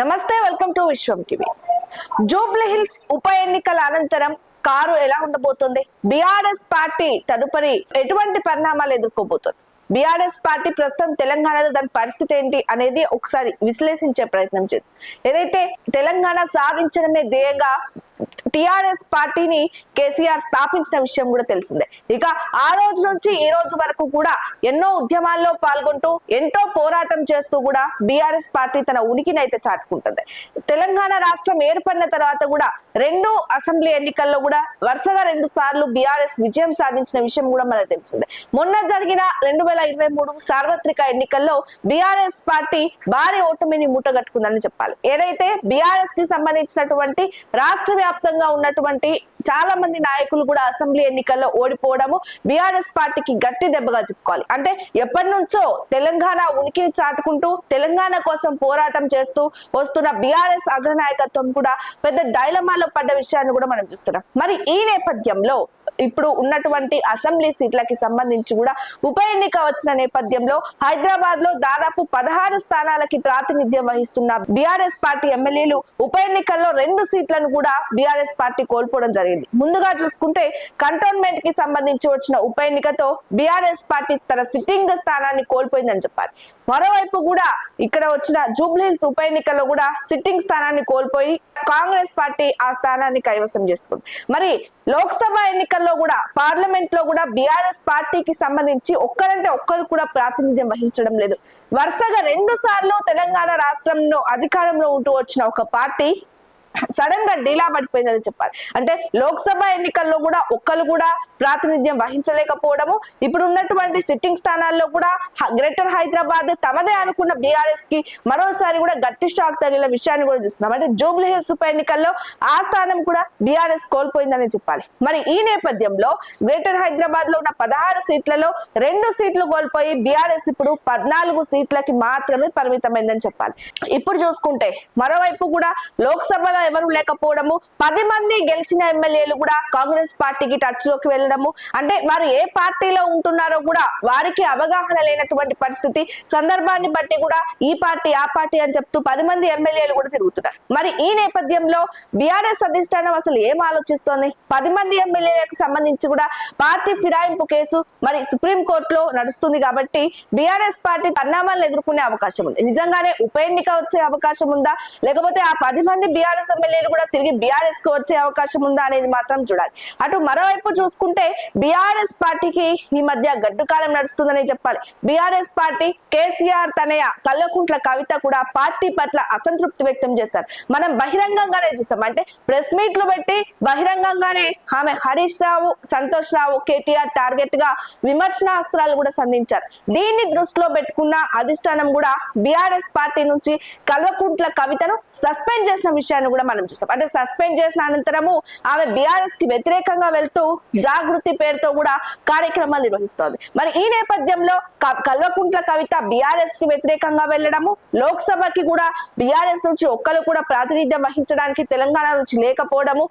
నమస్తే welcome to Vishwam TV. Jubilee Hills ఉప ఎన్నికల అనంతరం కారు ఎలా ఉండబోతుంది? బీఆర్ఎస్ పార్టీ తదుపరి ఎటువంటి పరిణామాలు ఎదుర్కోబోతుంది? బీఆర్ఎస్ పార్టీ ప్రస్తుతం తెలంగాణలో దాని పరిస్థితి ఏంటి అనేది ఒకసారి విశ్లేషించే ప్రయత్నం చేద్దాం. ఏదైతే తెలంగాణ సాధించడమే ధ్యేయంగా టిఆర్ఎస్ పార్టీని కేసీఆర్ స్థాపించిన విషయం కూడా తెలిసిందే. ఇక ఆ రోజు నుంచి ఈ రోజు వరకు కూడా ఎన్నో ఉద్యమాల్లో పాల్గొంటూ ఎంతో పోరాటం చేస్తూ కూడా బీఆర్ఎస్ పార్టీ తన ఉనికిని అయితే చాటుకుంటుంది. తెలంగాణ రాష్ట్రం ఏర్పడిన తర్వాత కూడా రెండు అసెంబ్లీ ఎన్నికల్లో కూడా వరుసగా రెండు సార్లు బీఆర్ఎస్ విజయం సాధించిన విషయం కూడా మనకు తెలిసిందే. మొన్న జరిగిన రెండు వేల ఇరవై మూడు సార్వత్రిక ఎన్నికల్లో బీఆర్ఎస్ పార్టీ భారీ ఓటమిని మూటగట్టుకుందని చెప్పాలి. ఏదైతే బీఆర్ఎస్కి సంబంధించినటువంటి రాష్ట్ర దేశవ్యాప్తంగా ఉన్నటువంటి చాలా మంది నాయకులు కూడా అసెంబ్లీ ఎన్నికల్లో ఓడిపోవడము బీఆర్ఎస్ పార్టీకి గట్టి దెబ్బగా చెప్పుకోవాలి. అంటే ఎప్పటి నుంచో తెలంగాణ ఉనికిని చాటుకుంటూ తెలంగాణ కోసం పోరాటం చేస్తూ వస్తున్న బీఆర్ఎస్ అగ్రనాయకత్వం కూడా పెద్ద డైలమాలో పడ్డ విషయాన్ని కూడా మనం చూస్తున్నాం. మరి ఈ నేపథ్యంలో ఇప్పుడు ఉన్నటువంటి అసెంబ్లీ సీట్లకి సంబంధించి కూడా ఉప ఎన్నిక వచ్చిన నేపథ్యంలో హైదరాబాద్లో దాదాపు పదహారు స్థానాలకి ప్రాతినిధ్యం వహిస్తున్న బీఆర్ఎస్ పార్టీ ఎమ్మెల్యేలు ఉప ఎన్నికల్లో రెండు సీట్లను కూడా బీఆర్ఎస్ పార్టీ కోల్పోవడం జరిగింది. ముందుగా చూసుకుంటే కంటోన్మెంట్కి సంబంధించి వచ్చిన ఉప ఎన్నికతో బీఆర్ఎస్ పార్టీ తన సిట్టింగ్ స్థానాన్ని కోల్పోయిందని చెప్పాలి. మరోవైపు కూడా ఇక్కడ వచ్చిన జూబ్లీహిల్స్ ఉప ఎన్నికల్లో కూడా సిట్టింగ్ స్థానాన్ని కోల్పోయి కాంగ్రెస్ పార్టీ ఆ స్థానాన్ని కైవసం చేసుకుంది. మరి లోక్సభ ఎన్నికల్లో కూడా పార్లమెంట్లో కూడా బీఆర్ఎస్ పార్టీకి సంబంధించి ఒక్కరంటే ఒక్కరు కూడా ప్రాతినిధ్యం వహించడం లేదు. వరుసగా రెండు సార్లు తెలంగాణ రాష్ట్రంలో అధికారంలో ఉంటూ వచ్చిన ఒక పార్టీ సడన్గా డీలా పడిపోయిందని చెప్పాలి. అంటే లోక్సభ ఎన్నికల్లో కూడా ఒక్కరు కూడా ప్రాతినిధ్యం వహించలేకపోవడము ఇప్పుడు ఉన్నటువంటి సిట్టింగ్ స్థానాల్లో కూడా గ్రేటర్ హైదరాబాద్ తమదే అనుకున్న బీఆర్ఎస్కి మరోసారి కూడా గట్టి షాక్ తగిలిన విషయాన్ని కూడా చూస్తున్నాం. అంటే జూబ్లీ హిల్స్ ఉప ఎన్నికల్లో ఆ స్థానం కూడా బీఆర్ఎస్ కోల్పోయిందని చెప్పాలి. మరి ఈ నేపథ్యంలో గ్రేటర్ హైదరాబాద్లో ఉన్న పదహారు సీట్లలో రెండు సీట్లు కోల్పోయి బీఆర్ఎస్ ఇప్పుడు పద్నాలుగు సీట్లకి మాత్రమే పరిమితమైందని చెప్పాలి. ఇప్పుడు చూసుకుంటే మరోవైపు కూడా లోక్సభలో ఎవరు లేకపోవడము. పది మంది గెలిచిన ఎమ్మెల్యేలు కూడా కాంగ్రెస్ పార్టీకి టచ్లోకి వెళ్ళడము. అంటే వారు ఏ పార్టీలో ఉంటున్నారో కూడా వారికి అవగాహన లేనటువంటి పరిస్థితి. సందర్భాన్ని బట్టి కూడా ఈ పార్టీ ఆ పార్టీ అని చెప్తూ పది మంది ఎమ్మెల్యేలు కూడా తిరుగుతున్నారు. మరి ఈ నేపథ్యంలో బీఆర్ఎస్ అధిష్టానం అసలు ఏం ఆలోచిస్తోంది? పది మంది ఎమ్మెల్యేలకు సంబంధించి కూడా పార్టీ ఫిరాయింపు కేసు మరి సుప్రీం కోర్టులో నడుస్తుంది కాబట్టి బీఆర్ఎస్ పార్టీ పరిణామాలను ఎదుర్కొనే అవకాశం ఉంది. నిజంగానే ఉప ఎన్నిక వచ్చే అవకాశం ఉందా? లేకపోతే ఆ పది మంది బీఆర్ఎస్ ఎమ్మెల్యేలు కూడా తిరిగి బీఆర్ఎస్కు వచ్చే అవకాశం ఉందా అనేది మాత్రం చూడాలి. అటు మరోవైపు చూసుకుంటే బీఆర్ఎస్ పార్టీకి ఈ మధ్య గడ్డుకాలం నడుస్తుందని చెప్పాలి. బీఆర్ఎస్ పార్టీ కేసీఆర్ తనయ కల్లకుంట్ల కవిత కూడా పార్టీ పట్ల అసంతృప్తి వ్యక్తం చేశారు. మనం బహిరంగంగానే చూసాం. అంటే ప్రెస్ మీట్లు పెట్టి బహిరంగంగానే ఆమె హరీష్ రావు సంతోష్ రావు కేటీఆర్ టార్గెట్గా విమర్శనాస్త్రాలు కూడా సంధించారు. దీన్ని దృష్టిలో పెట్టుకున్న అధిష్టానం కూడా బీఆర్ఎస్ పార్టీ నుంచి కల్వకుంట్ల కవితను సస్పెండ్ చేసిన విషయాన్ని కూడా మనం చూస్తాం. అంటే సస్పెండ్ చేసిన అనంతరము ఆమె బీఆర్ఎస్కి వ్యతిరేకంగా వెళ్తూ జాగృతి పేరుతో కూడా కార్యక్రమాలు నిర్వహిస్తోంది. మరి ఈ నేపథ్యంలో కల్వకుంట్ల కవిత బీఆర్ఎస్కి వ్యతిరేకంగా వెళ్ళడము లోక్సభకి కూడా బీఆర్ఎస్ నుంచి ఒక్కరు కూడా ప్రాతినిధ్యం వహించడానికి తెలంగాణ నుంచి లేకపోవడము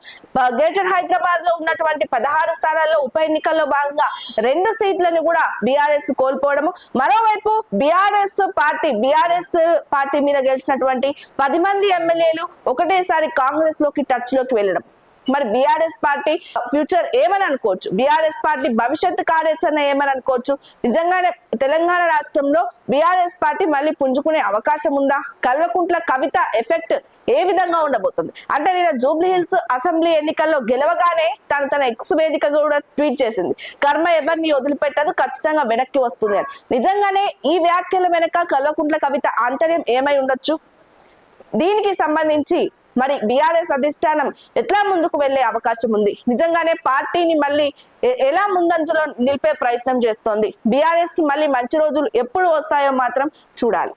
గ్రేటర్ హైదరాబాద్లో ఉన్నటువంటి పదహారు స్థానాల్లో ఉప ఎన్నికల్లో భాగంగా రెండు సీట్లను కూడా బీఆర్ఎస్ కోల్పోవడము మరోవైపు బీఆర్ఎస్ పార్టీ బీఆర్ఎస్ పార్టీ మీద గెలిచినటువంటి పది మంది ఎమ్మెల్యేలు ఒకటేసారి కాంగ్రెస్లోకి టచ్లోకి వెళ్ళడం. మరి బీఆర్ఎస్ పార్టీ ఫ్యూచర్ ఏమని అనుకోవచ్చు? బీఆర్ఎస్ పార్టీ భవిష్యత్తు కార్యాచరణ ఏమని అనుకోవచ్చు? నిజంగానే తెలంగాణ రాష్ట్రంలో బీఆర్ఎస్ పార్టీ మళ్ళీ పుంజుకునే అవకాశం ఉందా? కల్వకుంట్ల కవిత ఎఫెక్ట్ ఏ విధంగా ఉండబోతుంది? అంటే నేను జూబ్లీ హిల్స్ అసెంబ్లీ ఎన్నికల్లో గెలవగానే తను తన ఎక్స్ వేదిక కూడా ట్వీట్ చేసింది. కర్మ ఎవరిని వదిలిపెట్టదు ఖచ్చితంగా వెనక్కి వస్తుంది అని. నిజంగానే ఈ వ్యాఖ్యల వెనక కల్వకుంట్ల కవిత ఆంతర్యం ఏమై ఉండొచ్చు? దీనికి సంబంధించి మరి బీఆర్ఎస్ అధిష్టానం ఎట్లా ముందుకు వెళ్ళే అవకాశం ఉంది? నిజంగానే పార్టీని మళ్ళీ ఎలా ముందంజలో నిలిపే ప్రయత్నం చేస్తోంది? బీఆర్ఎస్కి మళ్ళీ మంచి రోజులు ఎప్పుడు వస్తాయో మాత్రం చూడాలి.